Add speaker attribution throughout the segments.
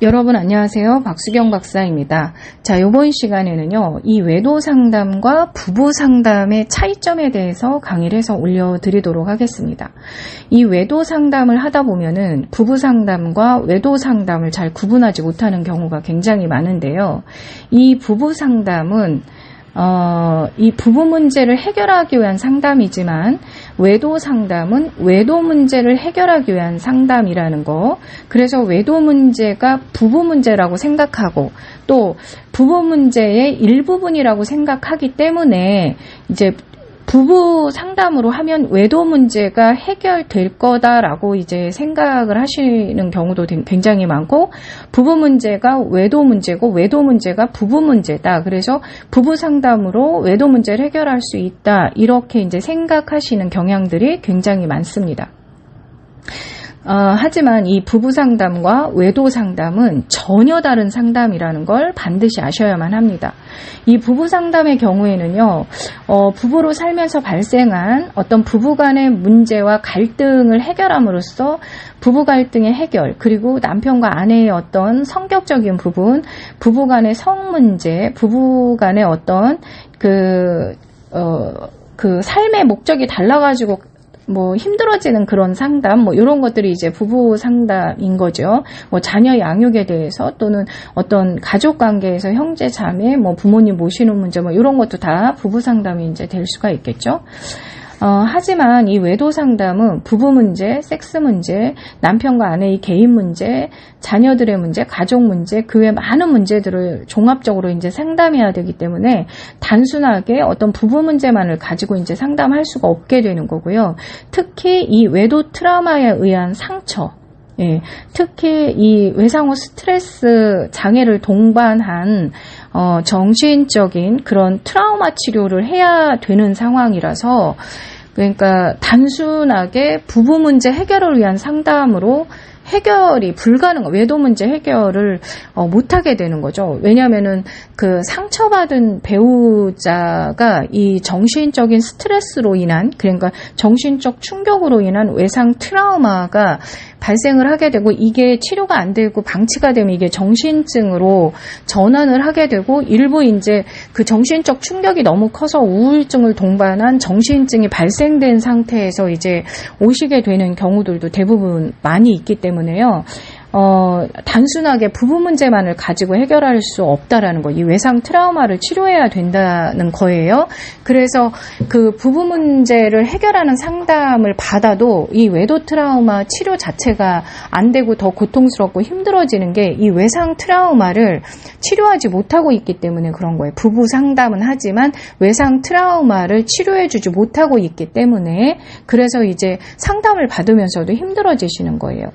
Speaker 1: 여러분 안녕하세요. 박수경 박사입니다. 자, 이번 시간에는요, 이 외도 상담과 부부 상담의 차이점에 대해서 강의를 해서 올려드리도록 하겠습니다. 이 외도 상담을 하다 보면은 부부 상담과 외도 상담을 잘 구분하지 못하는 경우가 굉장히 많은데요. 이 부부 상담은 어, 이 부부 문제를 해결하기 위한 상담이지만 외도 상담은 외도 문제를 해결하기 위한 상담이라는 거. 그래서 외도 문제가 부부 문제라고 생각하고 또 부부 문제의 일부분이라고 생각하기 때문에 이제 부부 상담으로 하면 외도 문제가 해결될 거다라고 이제 생각을 하시는 경우도 굉장히 많고 부부 문제가 외도 문제고 외도 문제가 부부 문제다. 그래서 부부 상담으로 외도 문제를 해결할 수 있다. 이렇게 이제 생각하시는 경향들이 굉장히 많습니다. 어, 하지만 이 부부 상담과 외도 상담은 전혀 다른 상담이라는 걸 반드시 아셔야만 합니다. 이 부부 상담의 경우에는요, 어, 부부로 살면서 발생한 어떤 부부 간의 문제와 갈등을 해결함으로써 부부 갈등의 해결, 그리고 남편과 아내의 어떤 성격적인 부분, 부부 간의 성 문제, 부부 간의 어떤 그, 어, 그 삶의 목적이 달라가지고 뭐 힘들어지는 그런 상담 뭐 이런 것들이 이제 부부 상담인 거죠. 뭐 자녀 양육에 대해서 또는 어떤 가족 관계에서 형제 자매 뭐 부모님 모시는 문제 뭐 이런 것도 다 부부 상담이 이제 될 수가 있겠죠. 어, 하지만 이 외도 상담은 부부 문제, 섹스 문제, 남편과 아내의 개인 문제, 자녀들의 문제, 가족 문제, 그 외 많은 문제들을 종합적으로 이제 상담해야 되기 때문에 단순하게 어떤 부부 문제만을 가지고 이제 상담할 수가 없게 되는 거고요. 특히 이 외도 트라우마에 의한 상처, 예, 특히 이 외상후 스트레스 장애를 동반한 어, 정신적인 그런 트라우마 치료를 해야 되는 상황이라서 그러니까 단순하게 부부 문제 해결을 위한 상담으로 해결이 불가능, 외도 문제 해결을 어, 못하게 되는 거죠. 왜냐하면은 그 상처받은 배우자가 이 정신적인 스트레스로 인한, 그러니까 정신적 충격으로 인한 외상 트라우마가 발생을 하게 되고 이게 치료가 안 되고 방치가 되면 이게 정신증으로 전환을 하게 되고 일부 이제 그 정신적 충격이 너무 커서 우울증을 동반한 정신증이 발생된 상태에서 이제 오시게 되는 경우들도 대부분 많이 있기 때문에요. 어, 단순하게 부부 문제만을 가지고 해결할 수 없다라는 거, 이 외상 트라우마를 치료해야 된다는 거예요. 그래서 그 부부 문제를 해결하는 상담을 받아도 이 외도 트라우마 치료 자체가 안 되고 더 고통스럽고 힘들어지는 게 이 외상 트라우마를 치료하지 못하고 있기 때문에 그런 거예요. 부부 상담은 하지만 외상 트라우마를 치료해주지 못하고 있기 때문에 그래서 이제 상담을 받으면서도 힘들어지시는 거예요.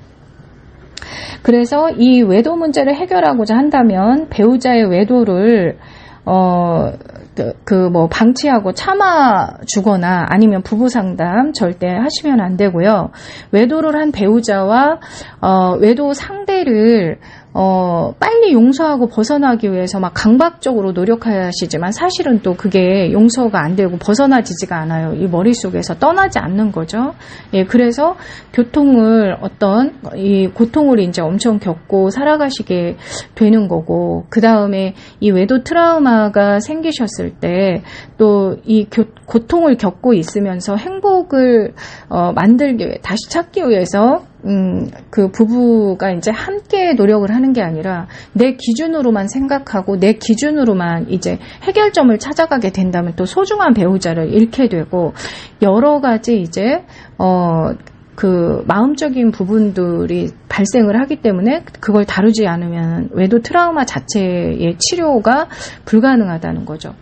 Speaker 1: 그래서 이 외도 문제를 해결하고자 한다면 배우자의 외도를 어, 그, 뭐, 방치하고 참아 주거나 아니면 부부 상담 절대 하시면 안 되고요. 외도를 한 배우자와, 어, 외도 상대를, 어, 빨리 용서하고 벗어나기 위해서 막 강박적으로 노력하시지만 사실은 또 그게 용서가 안 되고 벗어나지지가 않아요. 이 머릿속에서 떠나지 않는 거죠. 예, 그래서 교통을 어떤 이 고통을 이제 엄청 겪고 살아가시게 되는 거고, 그 다음에 이 외도 트라우마가 생기셨을 때 또 이 고통을 겪고 있으면서 행복을 어, 만들기 위해, 다시 찾기 위해서 음, 그 부부가 이제 함께 노력을 하는 게 아니라 내 기준으로만 생각하고 내 기준으로만 이제 해결점을 찾아가게 된다면 또 소중한 배우자를 잃게 되고 여러 가지 이제, 어, 그 마음적인 부분들이 발생을 하기 때문에 그걸 다루지 않으면 외도 트라우마 자체의 치료가 불가능하다는 거죠.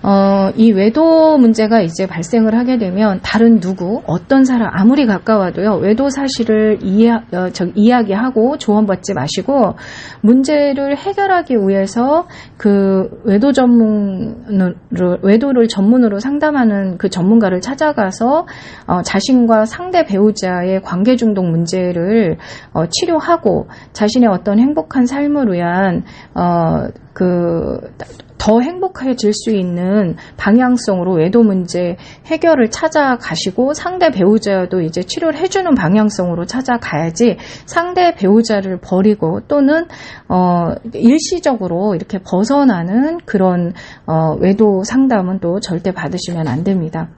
Speaker 1: 어, 이 외도 문제가 이제 발생을 하게 되면 다른 누구, 어떤 사람 아무리 가까워도요, 외도 사실을 이해, 어, 저, 이야기하고 조언받지 마시고, 문제를 해결하기 위해서 그 외도 전문으로, 외도를 전문으로 상담하는 그 전문가를 찾아가서, 어, 자신과 상대 배우자의 관계 중독 문제를 어, 치료하고, 자신의 어떤 행복한 삶을 위한, 어, 그, 더 행복해질 수 있는 방향성으로 외도 문제 해결을 찾아가시고 상대 배우자도 이제 치료를 해주는 방향성으로 찾아가야지 상대 배우자를 버리고 또는 어, 일시적으로 이렇게 벗어나는 그런 어, 외도 상담은 또 절대 받으시면 안 됩니다.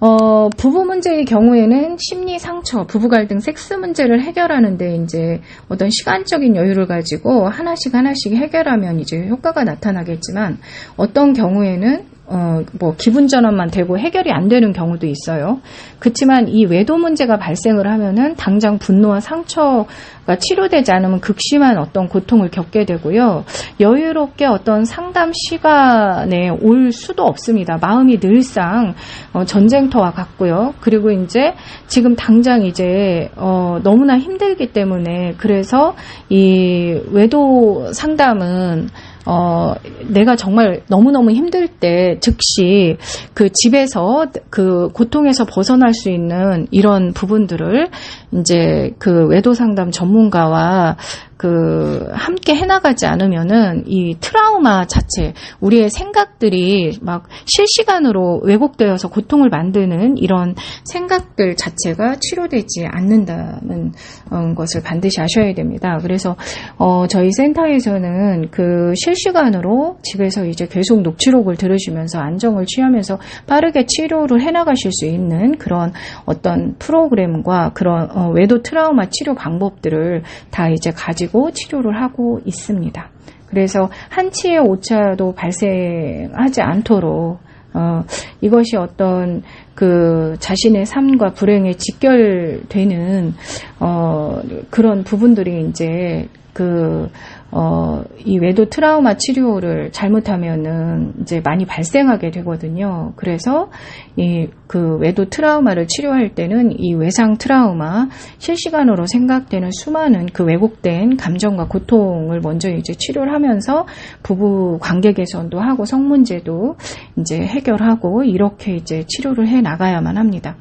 Speaker 1: 어, 부부 문제의 경우에는 심리 상처, 부부 갈등, 섹스 문제를 해결하는데 이제 어떤 시간적인 여유를 가지고 하나씩 하나씩 해결하면 이제 효과가 나타나겠지만 어떤 경우에는 어, 뭐, 기분 전환만 되고 해결이 안 되는 경우도 있어요. 그렇지만 이 외도 문제가 발생을 하면은 당장 분노와 상처가 치료되지 않으면 극심한 어떤 고통을 겪게 되고요. 여유롭게 어떤 상담 시간에 올 수도 없습니다. 마음이 늘상 어, 전쟁터와 같고요. 그리고 이제 지금 당장 이제 어, 너무나 힘들기 때문에 그래서 이 외도 상담은 어, 내가 정말 너무너무 힘들 때 즉시 그 집에서 그 고통에서 벗어날 수 있는 이런 부분들을 이제 그 외도 상담 전문가와 그 함께 해나가지 않으면은 이 트라우마 자체 우리의 생각들이 막 실시간으로 왜곡되어서 고통을 만드는 이런 생각들 자체가 치료되지 않는다는 어, 것을 반드시 아셔야 됩니다. 그래서 어 저희 센터에서는 그 실시간으로 집에서 이제 계속 녹취록을 들으시면서 안정을 취하면서 빠르게 치료를 해나가실 수 있는 그런 어떤 프로그램과 그런 어, 외도 트라우마 치료 방법들을 다 이제 가지고 가지고 치료를 하고 있습니다. 그래서 한치의 오차도 발생하지 않도록 어, 이것이 어떤 그 자신의 삶과 불행에 직결되는 어, 그런 부분들이 이제 그 어, 이 외도 트라우마 치료를 잘못하면은 이제 많이 발생하게 되거든요. 그래서 이 그 외도 트라우마를 치료할 때는 이 외상 트라우마 실시간으로 생각되는 수많은 그 왜곡된 감정과 고통을 먼저 이제 치료를 하면서 부부 관계 개선도 하고 성문제도 이제 해결하고 이렇게 이제 치료를 해 나가야만 합니다.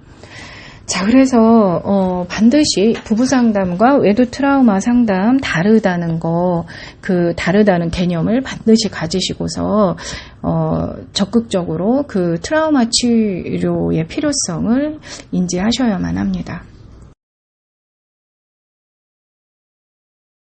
Speaker 1: 자, 그래서 어, 반드시 부부 상담과 외도 트라우마 상담 다르다는 거, 그 다르다는 개념을 반드시 가지시고서 어, 적극적으로 그 트라우마 치료의 필요성을 인지하셔야만 합니다.